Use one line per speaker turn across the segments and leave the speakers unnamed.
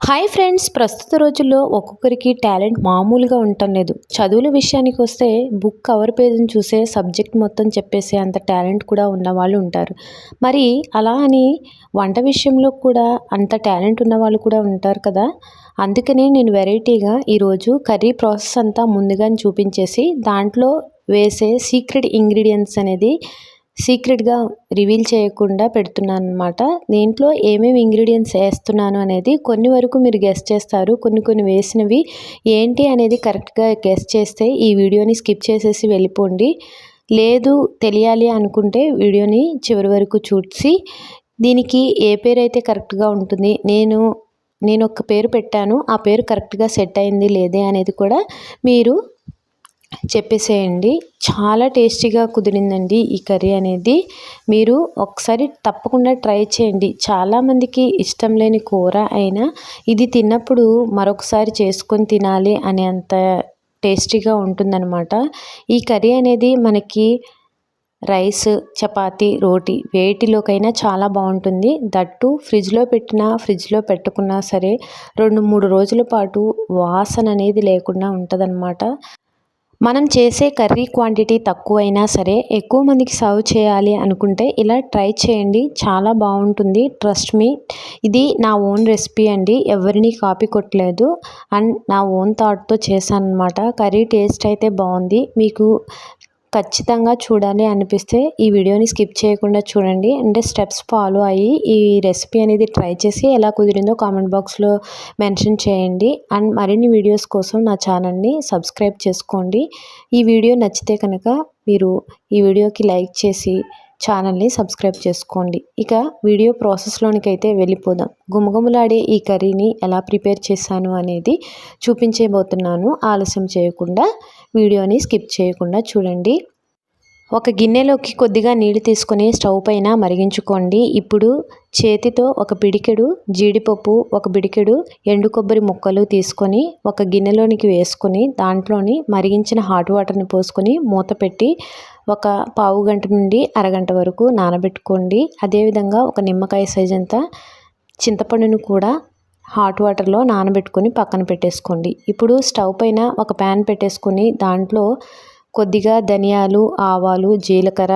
Hi friends ప్రస్తుత రోజుల్లో ఒక్కొక్కరికి టాలెంట్ మామూలుగా ఉండటం లేదు. చదువుల విషయానికి వస్తే బుక్ కవర్ పేజ్ని చూసే సబ్జెక్ట్ మొత్తం చెప్పేసే అంత టాలెంట్ కూడా ఉన్న వాళ్ళు ఉంటారు. మరి అలా అని వంట విషయంలో కూడా అంత టాలెంట్ ఉన్న వాళ్ళు కూడా ఉంటారు కదా? అందుకనే నేను వెరైటీగా ఈరోజు కర్రీ ప్రాసెస్ అంతా ముందుగానే చూపించేసి దాంట్లో వేసే సీక్రెట్ ఇంగ్రీడియంట్స్ అనేది సీక్రెట్గా రివీల్ చేయకుండా పెడుతున్నాను అనమాట దీంట్లో ఏమేమి ఇంగ్రీడియంట్స్ వేస్తున్నాను అనేది కొన్ని వరకు మీరు గెస్ట్ చేస్తారు కొన్ని కొన్ని వేసినవి ఏంటి అనేది కరెక్ట్గా గెస్ట్ చేస్తే ఈ వీడియోని స్కిప్ చేసేసి వెళ్ళిపోండి. లేదు తెలియాలి అనుకుంటే వీడియోని చివరి వరకు చూసి దీనికి ఏ పేరు అయితే కరెక్ట్గా ఉంటుంది నేను నేను ఒక పేరు పెట్టాను ఆ పేరు కరెక్ట్గా సెట్ అయింది లేదే అనేది కూడా మీరు చెప్పేసేయండి. చాలా టేస్టీగా కుదిరిందండి ఈ కర్రీ అనేది. మీరు ఒకసారి తప్పకుండా ట్రై చేయండి. చాలామందికి ఇష్టం లేని కూర అయినా ఇది తిన్నప్పుడు మరొకసారి చేసుకొని తినాలి అనేంత టేస్టీగా ఉంటుందన్నమాట. ఈ కర్రీ అనేది మనకి రైస్ చపాతి రోటీ వేటిలోకైనా చాలా బాగుంటుంది. దట్టు ఫ్రిడ్జ్లో పెట్టినా ఫ్రిడ్జ్లో పెట్టుకున్నా సరే రెండు మూడు రోజుల పాటు వాసన అనేది లేకుండా ఉంటుందన్నమాట. మనం చేసే కర్రీ క్వాంటిటీ తక్కువైనా సరే ఎక్కువ మందికి సర్వ్ చేయాలి అనుకుంటే ఇలా ట్రై చేయండి. చాలా బాగుంటుంది. ట్రస్ట్ మీ ఇది నా ఓన్ రెసిపీ అండి. ఎవరిని కాపీ కొట్టలేదు. అండ్ నా ఓన్ థాట్తో చేశాను అనమాట కర్రీ టేస్ట్ అయితే బాగుంది. మీకు ఖచ్చితంగా చూడాలి అనిపిస్తే ఈ వీడియోని స్కిప్ చేయకుండా చూడండి. అంటే స్టెప్స్ ఫాలో అయ్యి ఈ రెసిపీ అనేది ట్రై చేసి ఎలా కుదిరిందో కామెంట్ బాక్స్లో మెన్షన్ చేయండి. అండ్ మరిన్ని వీడియోస్ కోసం నా ఛానల్ని సబ్స్క్రైబ్ చేసుకోండి. ఈ వీడియో నచ్చితే కనుక మీరు ఈ వీడియోకి లైక్ చేసి ఛానల్ని సబ్స్క్రైబ్ చేసుకోండి. ఇక వీడియో ప్రాసెస్లోనికైతే అయితే వెళ్ళిపోదాం. గుమగుమలాడే ఈ కర్రీని ఎలా ప్రిపేర్ చేశాను అనేది చూపించబోతున్నాను. ఆలస్యం చేయకుండా వీడియోని స్కిప్ చేయకుండా చూడండి. ఒక గిన్నెలోకి కొద్దిగా నీళ్ళు తీసుకొని స్టవ్ పైన మరిగించుకోండి. ఇప్పుడు చేతితో ఒక పిడికెడు జీడిపప్పు ఒక పిడికెడు ఎండు కొబ్బరి ముక్కలు తీసుకొని ఒక గిన్నెలోనికి వేసుకొని దాంట్లోని మరిగించిన హాట్ వాటర్ని పోసుకొని మూత పెట్టి ఒక పావు గంట నుండి అరగంట వరకు నానబెట్టుకోండి. అదేవిధంగా ఒక నిమ్మకాయ సైజ్ అంతా చింతపండును కూడా హాట్ వాటర్లో నానబెట్టుకొని పక్కన పెట్టేసుకోండి. ఇప్పుడు స్టవ్ పైన ఒక ప్యాన్ పెట్టేసుకొని దాంట్లో కొద్దిగా ధనియాలు ఆవాలు జీలకర్ర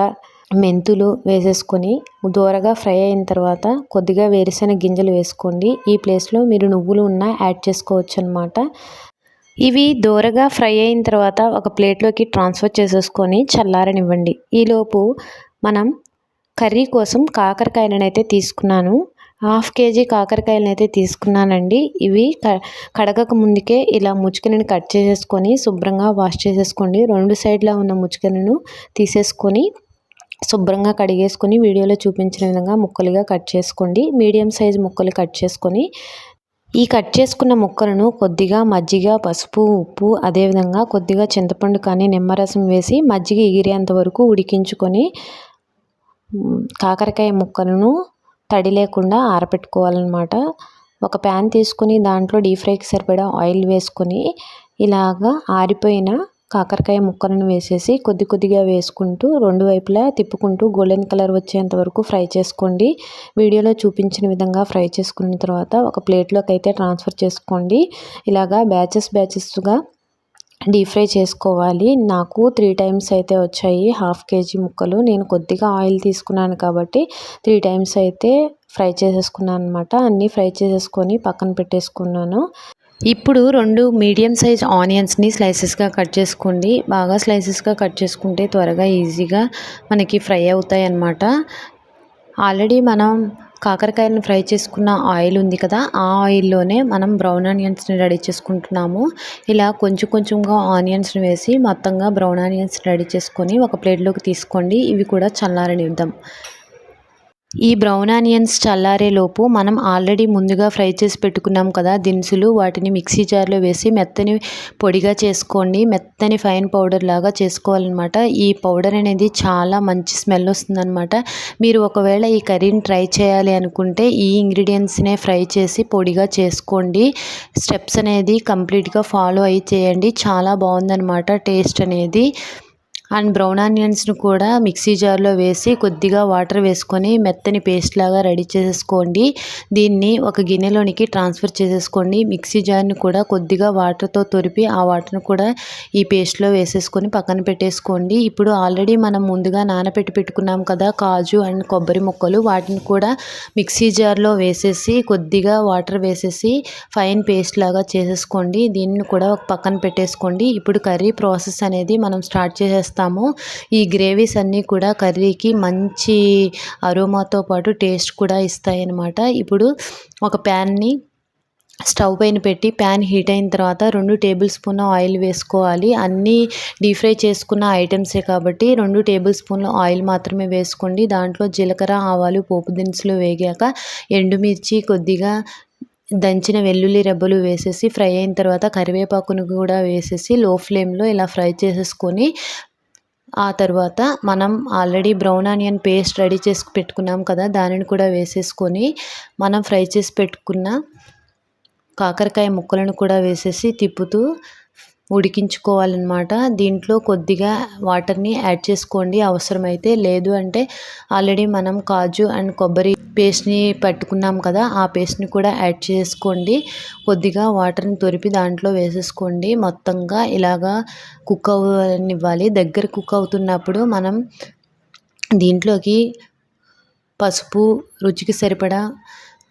మెంతులు వేసేసుకొని దూరగా ఫ్రై అయిన తర్వాత కొద్దిగా వేరుశెనగ గింజలు వేసుకోండి. ఈ ప్లేస్లో మీరు నువ్వులు ఉన్నా యాడ్ చేసుకోవచ్చు అనమాట ఇవి దూరగా ఫ్రై అయిన తర్వాత ఒక ప్లేట్లోకి ట్రాన్స్ఫర్ చేసేసుకొని చల్లారనివ్వండి. ఈలోపు మనం కర్రీ కోసం కాకరకాయలను అయితే తీసుకున్నాను. హాఫ్ కేజీ కాకరకాయలను అయితే తీసుకున్నానండి. ఇవి కడగక ముందుకే ఇలా ముచ్చుకలను కట్ చేసేసుకొని శుభ్రంగా వాష్ చేసేసుకోండి. రెండు సైడ్లో ఉన్న ముచ్చుకలను తీసేసుకొని శుభ్రంగా కడిగేసుకొని వీడియోలో చూపించిన విధంగా ముక్కలుగా కట్ చేసుకోండి. మీడియం సైజ్ ముక్కలు కట్ చేసుకొని ఈ కట్ చేసుకున్న ముక్కలను కొద్దిగా మజ్జిగ పసుపు ఉప్పు అదేవిధంగా కొద్దిగా చింతపండు కానీ నిమ్మరసం వేసి మజ్జిగ ఎగిరేంత వరకు ఉడికించుకొని కాకరకాయ ముక్కలను తడి లేకుండా ఆరపెట్టుకోవాలన్నమాట. ఒక ప్యాన్ తీసుకొని దాంట్లో డీప్ ఫ్రైకి సరిపడా ఆయిల్ వేసుకొని ఇలాగా ఆరిపోయిన కాకరకాయ ముక్కలను వేసేసి కొద్ది కొద్దిగా వేసుకుంటూ రెండు వైపులా తిప్పుకుంటూ గోల్డెన్ కలర్ వచ్చేంత వరకు ఫ్రై చేసుకోండి. వీడియోలో చూపించిన విధంగా ఫ్రై చేసుకున్న తర్వాత ఒక ప్లేట్లోకి అయితే ట్రాన్స్ఫర్ చేసుకోండి. ఇలాగా బ్యాచెస్ బ్యాచెస్గా డీప్ ఫ్రై చేసుకోవాలి. నాకు త్రీ టైమ్స్ అయితే వచ్చాయి. హాఫ్ కేజీ ముక్కలు. నేను కొద్దిగా ఆయిల్ తీసుకున్నాను కాబట్టి త్రీ టైమ్స్ అయితే ఫ్రై చేసేసుకున్నాను అనమాట అన్నీ ఫ్రై చేసేసుకొని పక్కన పెట్టేసుకున్నాను. ఇప్పుడు రెండు మీడియం సైజ్ ఆనియన్స్ని స్లైసెస్గా కట్ చేసుకోండి. బాగా స్లైసెస్గా కట్ చేసుకుంటే త్వరగా ఈజీగా మనకి ఫ్రై అవుతాయి అన్నమాట. ఆల్రెడీ మనం కాకరకాయలను ఫ్రై చేసుకున్న ఆయిల్ ఉంది కదా ఆ ఆయిల్లోనే మనం బ్రౌన్ ఆనియన్స్ని రెడీ చేసుకుంటున్నాము. ఇలా కొంచెం కొంచెంగా ఆనియన్స్ని వేసి మొత్తంగా బ్రౌన్ ఆనియన్స్ రెడీ చేసుకొని ఒక ప్లేట్లోకి తీసుకోండి. ఇవి కూడా చల్లారనిద్దాం. ఈ బ్రౌన్ ఆనియన్స్ చల్లారేలోపు మనం ఆల్రెడీ ముందుగా ఫ్రై చేసి పెట్టుకున్నాం కదా దినుసులు వాటిని మిక్సీ జార్లో వేసి మెత్తని పొడిగా చేసుకోండి. మెత్తని ఫైన్ పౌడర్ లాగా చేసుకోవాలన్నమాట. ఈ పౌడర్ అనేది చాలా మంచి స్మెల్ వస్తుందన్నమాట. మీరు ఒకవేళ ఈ కర్రీని ట్రై చేయాలి అనుకుంటే ఈ ఇంగ్రీడియంట్స్నే ఫ్రై చేసి పొడిగా చేసుకోండి. స్టెప్స్ అనేది కంప్లీట్గా ఫాలో అయి చేయండి. చాలా బాగుందన్నమాట టేస్ట్ అనేది. అండ్ బ్రౌన్ ఆనియన్స్ను కూడా మిక్సీ జార్లో వేసి కొద్దిగా వాటర్ వేసుకొని మెత్తని పేస్ట్ లాగా రెడీ చేసేసుకోండి. దీన్ని ఒక గిన్నెలోనికి ట్రాన్స్ఫర్ చేసేసుకోండి. మిక్సీ జార్ని కూడా కొద్దిగా వాటర్తో తొరిపి ఆ వాటర్ని కూడా ఈ పేస్ట్లో వేసేసుకొని పక్కన పెట్టేసుకోండి. ఇప్పుడు ఆల్రెడీ మనం ముందుగా నానబెట్టి పెట్టుకున్నాం కదా కాజు అండ్ కొబ్బరి ముక్కలు. వాటిని కూడా మిక్సీ జార్లో వేసేసి కొద్దిగా వాటర్ వేసేసి ఫైన్ పేస్ట్ లాగా చేసేసుకోండి. దీన్ని కూడా ఒక పక్కన పెట్టేసుకోండి. ఇప్పుడు కర్రీ ప్రాసెస్ అనేది మనం స్టార్ట్ చేసేస్తాము ఈ గ్రేవీస్ అన్నీ కూడా కర్రీకి మంచి అరోమాతో పాటు టేస్ట్ కూడా ఇస్తాయి అన్నమాట ఇప్పుడు ఒక ప్యాన్ని స్టవ్ పైన పెట్టి ప్యాన్ హీట్ అయిన తర్వాత రెండు టేబుల్ స్పూన్ ఆయిల్ వేసుకోవాలి. అన్నీ డీప్ ఫ్రై చేసుకున్న ఐటమ్సే కాబట్టి రెండు టేబుల్ స్పూన్ల ఆయిల్ మాత్రమే వేసుకోండి. దాంట్లో జీలకర్ర ఆవాలు పోపు దినుసులు వేగాక ఎండుమిర్చి కొద్దిగా దంచిన వెల్లుల్లి రెబ్బలు వేసేసి ఫ్రై అయిన తర్వాత కరివేపాకును కూడా వేసేసి లో ఫ్లేమ్లో ఇలా ఫ్రై చేసేసుకొని ఆ తర్వాత మనం already brown onion paste ready చేసి పెట్టుకున్నాం కదా దానిని కూడా వేసేసుకొని మనం ఫ్రై చేసి పెట్టుకున్న కాకరకాయ ముక్కలను కూడా వేసేసి తిప్పుతూ ఉడికించుకోవాలన్నమాట. దీంట్లో కొద్దిగా వాటర్ని యాడ్ చేసుకోండి. అవసరమైతే లేదు అంటే ఆల్రెడీ మనం కాజు అండ్ కొబ్బరి పేస్ట్ని పట్టుకున్నాం కదా ఆ పేస్ట్ని కూడా యాడ్ చేసుకోండి. కొద్దిగా వాటర్ని తొరిపి దాంట్లో వేసేసుకోండి. మొత్తంగా ఇలాగా కుక్ అవ్వనివ్వాలి. దగ్గర కుక్ అవుతున్నప్పుడు మనం దీంట్లోకి పసుపు రుచికి సరిపడా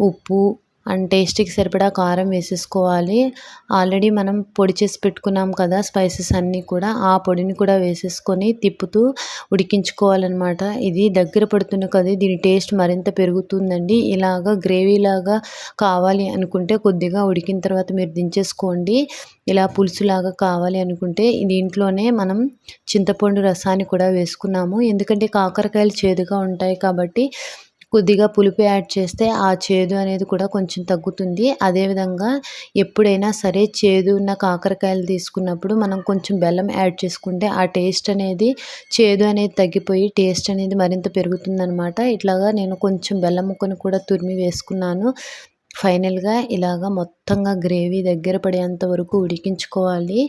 ఉప్పు అండ్ టేస్ట్కి సరిపడా కారం వేసేసుకోవాలి. ఆల్రెడీ మనం పొడి చేసి పెట్టుకున్నాం కదా స్పైసెస్ అన్నీ కూడా ఆ పొడిని కూడా వేసేసుకొని తిప్పుతూ ఉడికించుకోవాలన్నమాట. ఇది దగ్గర పడుతున్న కదా దీని టేస్ట్ మరింత పెరుగుతుందండి. ఇలాగ గ్రేవీ లాగా కావాలి అనుకుంటే కొద్దిగా ఉడికిన తర్వాత మీరు దించేసుకోండి. ఇలా పులుసులాగా కావాలి అనుకుంటే దీంట్లోనే మనం చింతపండు రసాన్ని కూడా వేసుకున్నాము. ఎందుకంటే కాకరకాయలు చేదుగా ఉంటాయి కాబట్టి కొద్దిగా పులుపు యాడ్ చేస్తే ఆ చేదు అనేది కూడా కొంచెం తగ్గుతుంది. అదేవిధంగా ఎప్పుడైనా సరే చేదు ఉన్న కాకరకాయలు తీసుకున్నప్పుడు మనం కొంచెం బెల్లం యాడ్ చేసుకుంటే ఆ టేస్ట్ అనేది చేదు అనేది తగ్గిపోయి టేస్ట్ అనేది మరింత పెరుగుతుందనమాట ఇట్లాగా నేను కొంచెం బెల్లం ముక్కను కూడా తురిమి వేసుకున్నాను. ఫైనల్గా ఇలాగా మొత్తంగా గ్రేవీ దగ్గర పడేంత వరకు ఉడికించుకోవాలి.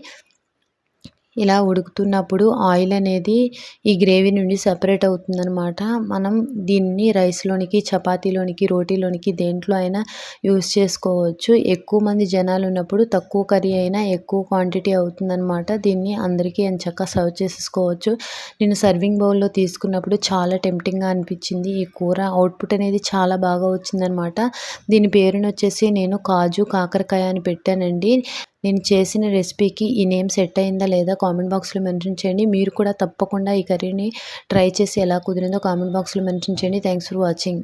ఇలా ఉడుకుతున్నప్పుడు ఆయిల్ అనేది ఈ గ్రేవీ నుండి సపరేట్ అవుతుందనమాట మనం దీన్ని రైస్లోనికి చపాతీలోనికి రోటీలోనికి దేంట్లో అయినా యూస్ చేసుకోవచ్చు. ఎక్కువ మంది జనాలు ఉన్నప్పుడు తక్కువ కర్రీ అయినా ఎక్కువ క్వాంటిటీ అవుతుందనమాట దీన్ని అందరికీ చక్కగా సర్వ్ చేసేసుకోవచ్చు. నేను సర్వింగ్ బౌల్లో తీసుకున్నప్పుడు చాలా టెంప్టింగ్గా అనిపించింది. ఈ కూర అవుట్పుట్ అనేది చాలా బాగా వచ్చిందనమాట దీని పేరునొచ్చేసి నేను కాజు కాకరకాయ అని పెట్టానండి. నేను చేసిన రెసిపీకి ఈ నేమ్ సెట్ అయిందా లేదా కామెంట్ బాక్స్లో మెన్షన్ చేయండి. మీరు కూడా తప్పకుండా ఈ కర్రీని ట్రై చేసి ఎలా కుదిరిందో కామెంట్ బాక్స్లో మెన్షన్ చేయండి. Thanks for watching.